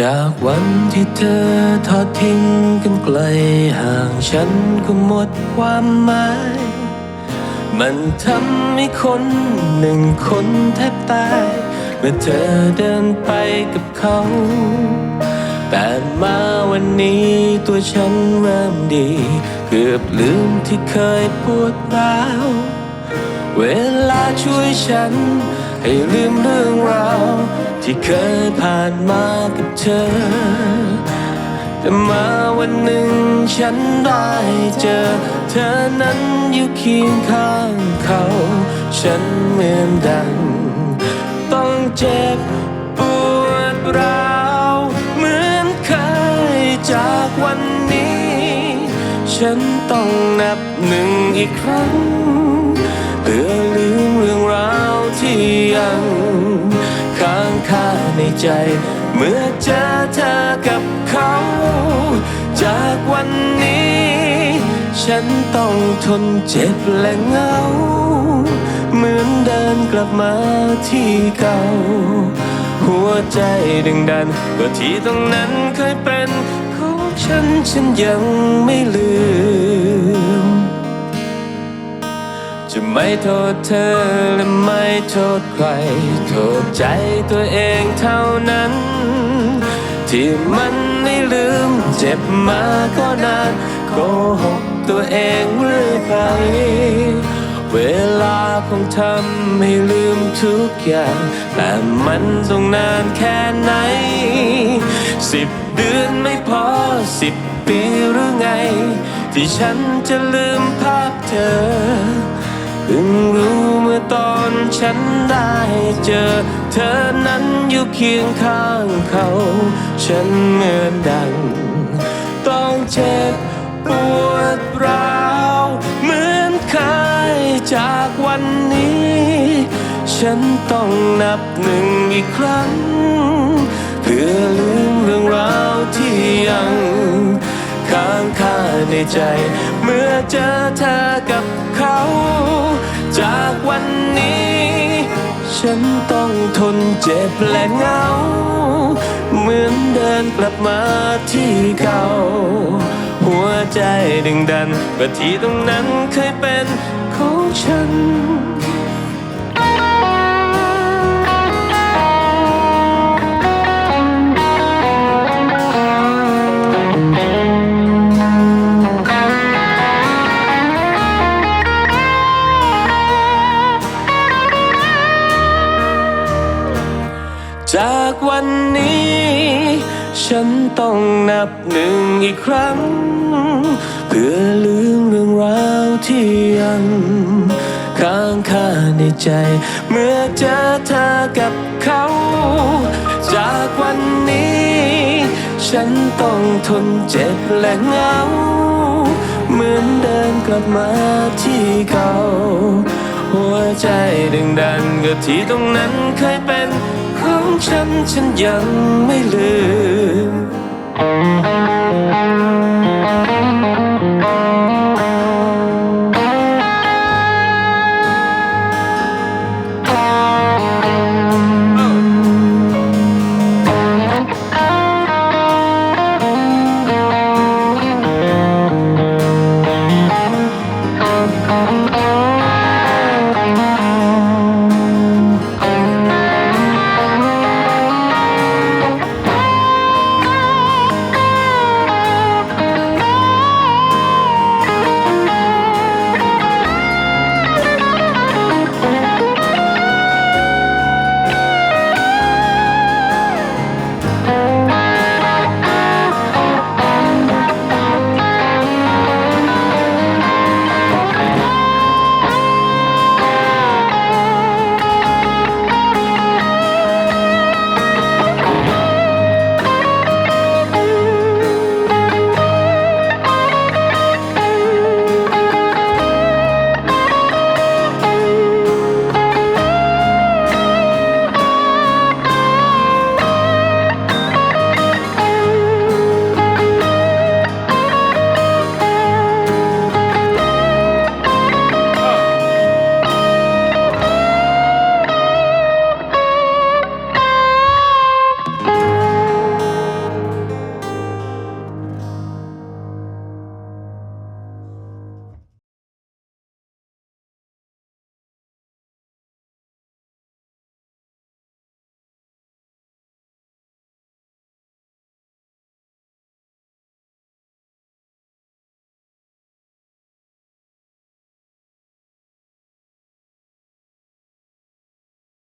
จากวันที่เธอทอดทิ้งกันไกลห่างฉันก็หมดความหมาย มันทำให้คนหนึ่งคนแทบตาย เมื่อเธอเดินไปกับเขา แต่มาวันนี้ตัวฉันเริ่มดี เกือบลืมที่เคยปวดร้าว เวลาช่วยฉันให้ลืมเรื่องราว ที่เคยผ่านมากับเธอ แต่มาวันหนึ่งฉันได้เจอ เธอนั้นอยู่เคียงข้างเขา ฉันเหมือนดัง ต้องเจ็บปวดร้าวเหมือนเคยจากวันนี้ ฉันต้องนับหนึ่งอีกครั้งเพื่อลืมเรื่องราวที่ยัง ค้าในใจ เมื่อเจอเธอกับเขา จากวันนี้ ฉันต้องทนเจ็บและเหงา เหมือนเดินกลับมาที่เก่า หัวใจดึงดันก็ที่ตรงนั้นเคยเป็นของฉันฉันยังไม่ลืม ไม่โทษเธอและไม่โทษใคร โทษใจตัวเองเท่านั้น ที่มันไม่ลืมเจ็บมาก็นานโกหกตัวเองเรื่อยไป เวลาคงทำให้ลืมทุกอย่าง แต่มันต้องนานแค่ไหน สิบเดือนไม่พอสิบปีหรือไง ที่ฉันจะลืมภาพเธอ ฉันได้เจอ เธอนั้นอยู่เคียงข้างเขา ฉันเหมือนดัง ต้องเจ็บปวดร้าวเหมือนเคยจากวันนี้ ฉันต้องนับหนึ่งอีกครั้ง เพื่อลืมเรื่องราวที่ยังค้างคาในใจ เมื่อเจอเธอกับเขา จากวันนี้ เจ็บและเหงา เหมือนเดินกลับมาที่เก่าหัวใจดึงดันว่าที่ตรงนั้นเคยเป็นของฉัน จากวันนี้ ฉันต้องนับหนึ่งอีกครั้ง เพื่อลืมเรื่องราวที่ยังค้างคาในใจ เมื่อเจอเธอกับเขา จากวันนี้ ฉันต้องทนเจ็บและเหงา เหมือนเดินกลับมาที่เก่าหัวใจดึงดันก็ที่ตรงนั้นเคยเป็น ของฉันฉันยังไม่ลืม